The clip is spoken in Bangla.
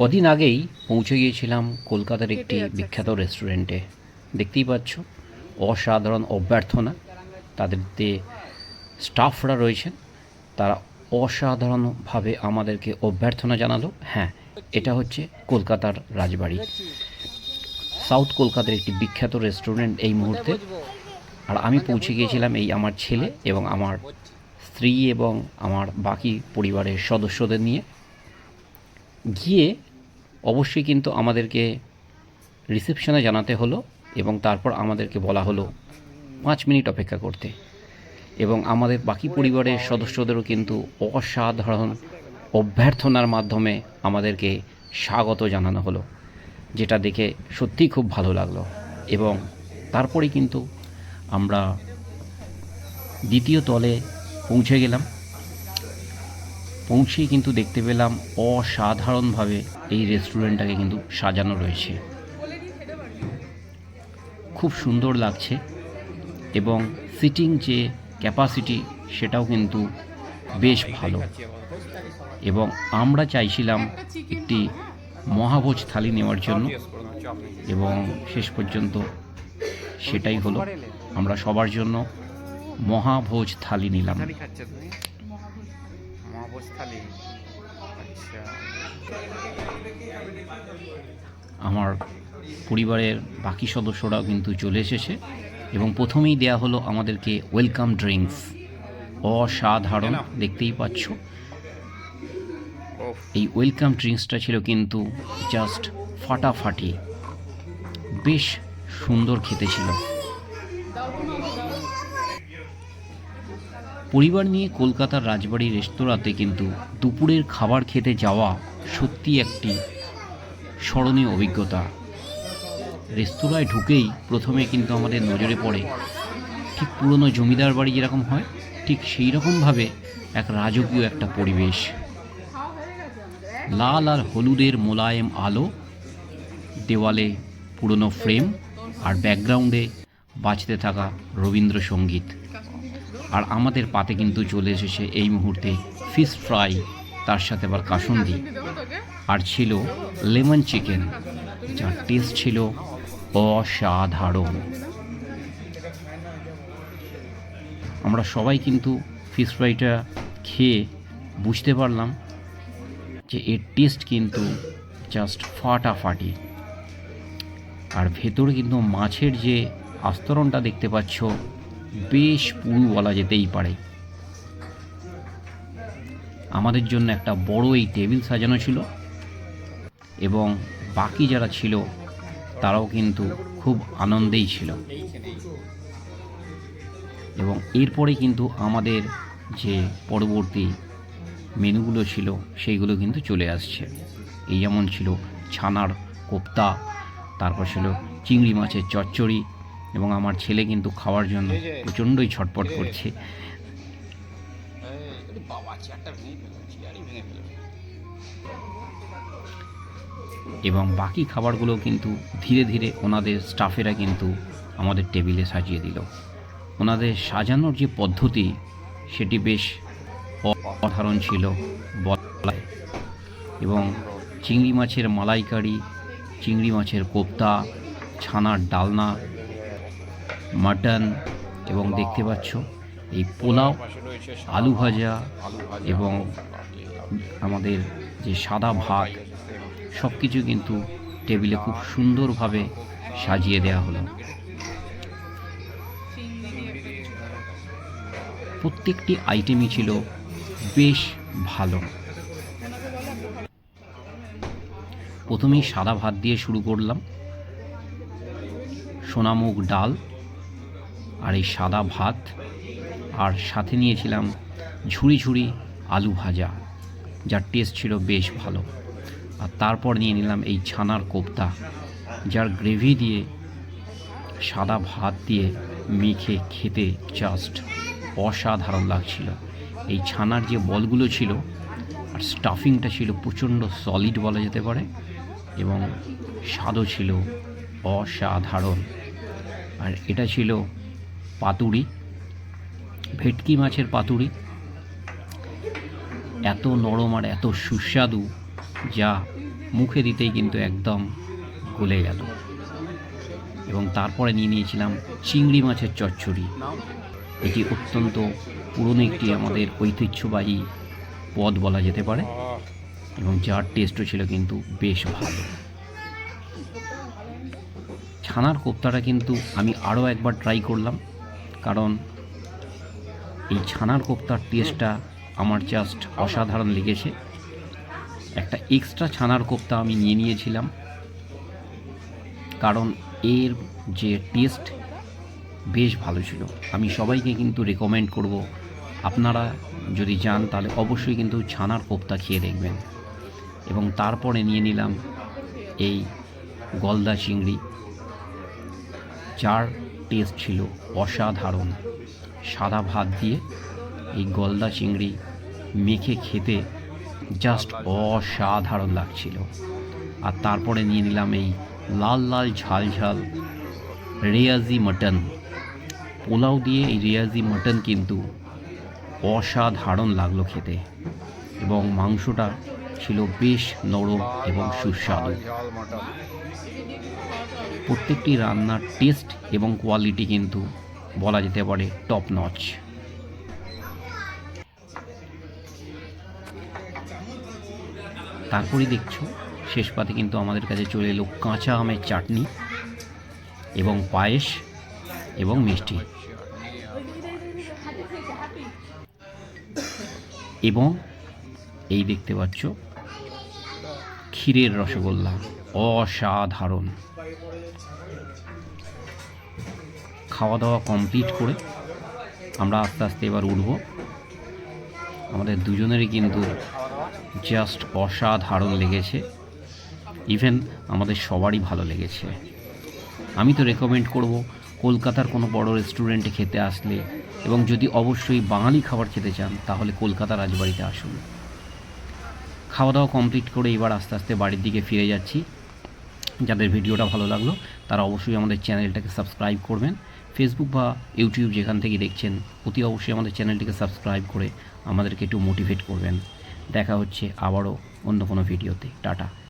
কদিন আগেই পৌঁছে গিয়েছিলাম কলকাতার একটি বিখ্যাত রেস্টুরেন্টে। দেখতেই পাচ্ছ অসাধারণ অভ্যর্থনা। তাদের যে স্টাফরা রয়েছেন। তারা অসাধারণভাবে আমাদেরকে অভ্যর্থনা জানালো। হ্যাঁ এটা হচ্ছে কলকাতার রাজবাড়ি। সাউথ কলকাতার একটি বিখ্যাত রেস্টুরেন্ট এই মুহূর্তে। আর আমি পৌঁছে গিয়েছিলাম এই আমার ছেলে এবং আমার স্ত্রী এবং আমার বাকি পরিবারের সদস্যদের নিয়ে। গিয়ে অবশ্যই কিন্তু আমাদেরকে রিসেপশনে জানাতে হলো এবং তারপর আমাদেরকে বলা হলো পাঁচ মিনিট অপেক্ষা করতে। এবং আমাদের বাকি পরিবারের সদস্যদেরও কিন্তু অসাধারণ অভ্যর্থনার মাধ্যমে আমাদেরকে স্বাগত জানানো হলো, যেটা দেখে সত্যিই খুব ভালো লাগল। এবং তারপরে কিন্তু আমরা দ্বিতীয় তলে পৌঁছে গেলাম। পৌঁছেই কিন্তু দেখতে পেলাম অসাধারণভাবে এই রেস্টুরেন্টটাকে কিন্তু সাজানো রয়েছে। খুব সুন্দর লাগছে এবং সিটিং যে ক্যাপাসিটি সেটাও কিন্তু বেশ ভালো। এবং আমরা চাইছিলাম একটি মহাভোজ থালি নেওয়ার জন্য এবং শেষ পর্যন্ত সেটাই হলো, আমরা সবার জন্য মহাভোজ থালি নিলাম। থালি খাচ্ছে তুমি মহাভোজ থালি আচ্ছা। আমার পরিবারের বাকি সদস্যরাও কিন্তু চলে এসেছে এবং প্রথমেই দেয়া হলো আমাদেরকে ওয়েলকাম ড্রিঙ্কস অসাধারণ দেখতেই পাচ্ছ। এই ওয়েলকাম ড্রিঙ্কসটা ছিল কিন্তু জাস্ট ফাটাফাটি। বেশ সুন্দর খেতে ছিল। পরিবার নিয়ে কলকাতার রাজবাড়ি রেস্তোরাঁতে কিন্তু দুপুরের খাবার খেতে যাওয়া সত্যি একটি স্মরণীয় অভিজ্ঞতা। রেস্তোরাঁয় ঢুকেই প্রথমে কিন্তু আমাদের নজরে পড়ে, ঠিক পুরনো জমিদার বাড়ি যেরকম হয়, ঠিক সেই রকমভাবে এক রাজকীয় একটা পরিবেশ। লাল আর হলুদের মোলায়েম আলো, দেওয়ালে পুরনো ফ্রেম আর ব্যাকগ্রাউন্ডে বাঁচতে থাকা রবীন্দ্রসঙ্গীত। আর আমাদের পাতে কিন্তু চলে এসেছে এই মুহূর্তে ফিশ ফ্রাই তার সাথে আবার কাসুন্দি। আর ছিল লেমন চিকেন যার টেস্ট ছিল অসাধারণ। আমরা সবাই কিন্তু ফিশ ফ্রাইটা খেয়ে বুঝতে পারলাম যে এর টেস্ট কিন্তু জাস্ট ফাটাফাটি। আর ভেতরে কিন্তু মাছের যে আস্তরণটা দেখতে পাচ্ছ বেশ পুরু বলা যেতেই পারে। আমাদের জন্য একটা বড় এই টেবিল সাজানো ছিল এবং বাকি যারা ছিল, তারাও কিন্তু খুব আনন্দেই ছিল। এবং এরপরে কিন্তু আমাদের যে পরবর্তী মেনুগুলো ছিল, সেইগুলো কিন্তু চলে আসছে। এই যেমন ছিল ছানার কোপ্তা, তারপর ছিল চিংড়ি মাছের চচ্চড়ি এবং আমার ছেলে কিন্তু খাওয়ার জন্য প্রচণ্ডই ছটপট করছে। এবং বাকি খাবারগুলো কিন্তু ধীরে ধীরে ওনাদের স্টাফেরা কিন্তু আমাদের টেবিলে সাজিয়ে দিল। ওনাদের সাজানোর যে পদ্ধতি সেটি বেশ অসাধারণ ছিল বলায়। এবং চিংড়ি মাছের মালাইকারি চিংড়ি মাছের কোপ্তা ছানার ডালনা মাটন এবং দেখতে পাচ্ছ এই পোলাও, আলু ভাজা এবং আমাদের যে সাদা ভাত সব কিছু কিন্তু টেবিলে খুব সুন্দরভাবে সাজিয়ে দেওয়া হলো। প্রত্যেকটি আইটেমই ছিল বেশ ভালো। প্রথমেই সাদা ভাত দিয়ে শুরু করলাম। সোনামুগ ডাল আর এই সাদা ভাত। আর সাথে নিয়েছিলাম ঝুড়ি ঝুড়ি আলু ভাজা, যার টেস্ট ছিল বেশ ভালো। আর তারপর নিয়ে নিলাম এই ছানার কোপ্তা, যার গ্রেভি দিয়ে সাদা ভাত দিয়ে মেখে খেতে জাস্ট অসাধারণ লাগছিল। এই ছানার যে বলগুলো ছিল আর স্টাফিংটা ছিল প্রচণ্ড সলিড বলা যেতে পারে এবং স্বাদও ছিল অসাধারণ। আর এটা ছিল পাতুরি, ভেটকি মাছের পাতুরি। এত নরম আর এত সুস্বাদু, যা মুখে দিতেই কিন্তু একদম গলে গেল। এবং তারপরে নিয়ে নিয়েছিলাম চিংড়ি মাছের চচ্চড়ি। এটি অত্যন্ত পুরনো একটি আমাদের ঐতিহ্যবাহী পদ বলা যেতে পারে এবং যার টেস্টও ছিল কিন্তু বেশ ভালো। ছানার কোপ্তাটা কিন্তু আমি আরও একবার ট্রাই করলাম। কারণ এই ছানার কোপ্তার টেস্টটা আমার জাস্ট অসাধারণ লেগেছে। একটা এক্সট্রা ছানার কোপ্তা আমি নিয়ে নিয়েছিলাম। কারণ এর যে টেস্ট বেশ ভালো ছিল। আমি সবাইকে কিন্তু রেকমেন্ড করব। আপনারা যদি যান তাহলে অবশ্যই কিন্তু ছানার কোপ্তা খেয়ে দেখবেন। এবং তারপরে নিয়ে নিলাম এই গলদা চিংড়ি, যার টেস্ট ছিল অসাধারণ। সাদা ভাত দিয়ে এই গলদা চিংড়ি মেখে খেতে জাস্ট অসাধারণ লাগছিল। আর তারপরে নিয়ে নিলাম এই লাল লাল ঝাল ঝাল রেয়াজি মাটন। পোলাও দিয়ে এই রেয়াজি মাটন কিন্তু অসাধারণ লাগল খেতে এবং মাংসটা ছিল বেশ নরম এবং সুস্বাদু। প্রত্যেকটি রান্নার টেস্ট এবং কোয়ালিটি কিন্তু বলা যেতে পারে টপ নচ তারপরেই দেখছ, শেষ পাতে কিন্তু আমাদের কাছে চলে এলো কাঁচা আমের চাটনি এবং পায়েস এবং মিষ্টি। এবং এই দেখতে পাচ্ছ, ক্ষীরের রসগোল্লা। অসাধারণ। খাওয়া দাওয়া কমপ্লিট করে আমরা আস্তে আস্তে এবার উঠব। আমাদের দুজনেরই কিন্তু জাস্ট অসাধারণ লেগেছে। ইভেন আমাদের সবারই ভালো লেগেছে। আমি তো রেকমেন্ড করব কলকাতার কোনো বড় রেস্টুরেন্টে খেতে আসলে এবং যদি অবশ্যই বাঙালি খাবার খেতে চান, তাহলে কলকাতা রাজবাড়িতে আসুন। খাওয়া দাওয়া কমপ্লিট করে এবার আস্তে আস্তে বাড়ির দিকে ফিরে যাচ্ছি। যাদের ভিডিওটা ভালো লাগল, তারা অবশ্যই আমাদের চ্যানেলটাকে সাবস্ক্রাইব করবেন। ফেসবুক বা ইউটিউব যেখান থেকে দেখছেন, অতি অবশ্যই আমাদের চ্যানেলটিকে সাবস্ক্রাইব করে আমাদেরকে একটু মোটিভেট করবেন। দেখা হচ্ছে আবারও অন্য কোনো ভিডিওতে। টাটা।